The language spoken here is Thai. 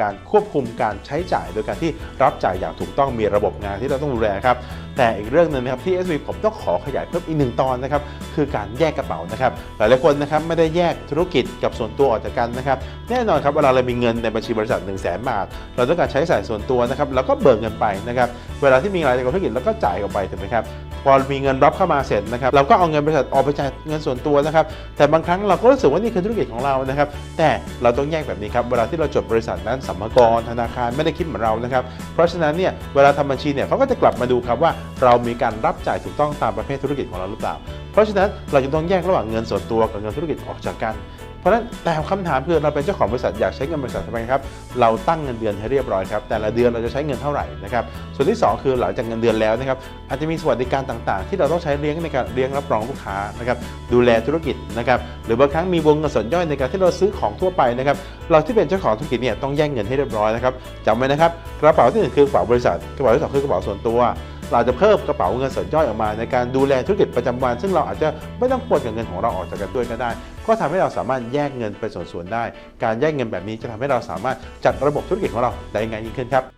การควบคุมการใช้จ่ายโดยการที่รับจ่ายอย่างถูกต้องมีระบบงานที่เราต้องดูแลครับ แต่อีกเรื่องหนึ่งนะครับที่ SV ผมต้องขอขยายเพิ่มอีกหนึ่งตอนนะครับคือการแยกกระเป๋านะครับหลายๆคนนะครับไม่ได้แยกธุรกิจกับส่วนตัวออกจากกันนะครับแน่นอนครับเวลาเรามีเงินในบัญชีบริษัท1 0 0 0 0แบาทเราต้องการใช้จ่ายส่วนตัวนะครับเราก็เบิกเงินไปนะครับเวลาที่มีรายได้กับธุรกิจเราก็จ่ายออกไปถูกไหมครับพอมีเงินรับเข้ามาเสร็จนะครับเราก็เอาเงินบริษัทออกไปจ่ายเงินส่วนตัวนะครับแต่บางครั้งเราก็รู้สึกว่านี่คือธุรกิจของเรานะครับแต่เราต้องแยกแบบนี้ครับเวลาที่เราจดบริษัทนั้นสัมภาระธนาคารไม่ได้คิดเหมือนเรานะครับเพราะฉะนั้นเนี่ยเวลาทำบัญชีเนี่ยเขาก็จะกลับมาดูครับว่าเรามีการรับจ่ายถูกต้องตามประเภทธุรกิจของเราหรือเปล่า เพราะฉะนั้นเราจะต้องแยกระหว่างเงินส่วนตัวกับเงินธุรกิจออกจากกัน เพราะนั้นแต่คำถามคือเราเป็นเจ้าของบริษัทอยากใช้เงินบริษัททำไมครับเราตั้งเงินเดือนให้เรียบร้อยครับแต่ละเดือนเราจะใช้เงินเท่าไหร่นะครับส่วนที่สองคือหลังจากเงินเดือนแล้วนะครับอาจจะมีสวัสดิการต่างๆ ที่เราต้องใช้เลี้ยงในการเลี้ยงรับรองลูกค้านะครับดูแลธุรกิจนะครับหรือบางครั้งมีวงเงินส่วนย่อยในการที่เราซื้อของทั่วไปนะครับเราที่เป็นเจ้าของธุรกิจเนี่ยต้องแยกเงินให้เรียบร้อยนะครับจำไว้นะครับกระเป๋าที่หนึ่งคือกระเป๋าบริษัทกระเป๋าที่สองคือกระเป๋าส่วนตัว เราจะเพิ่มกระเป๋าเงินส่วนย่อยออกมา ในการดูแลธุรกิจประจำวัน ซึ่งเราอาจจะไม่ต้องปนกับเงินของเราออกจากกันด้วยก็ได้ ก็ทำให้เราสามารถแยกเงินเป็นส่วนๆได้ การแยกเงินแบบนี้จะทำให้เราสามารถจัดระบบธุรกิจของเราได้ง่ายยิ่งขึ้นครับ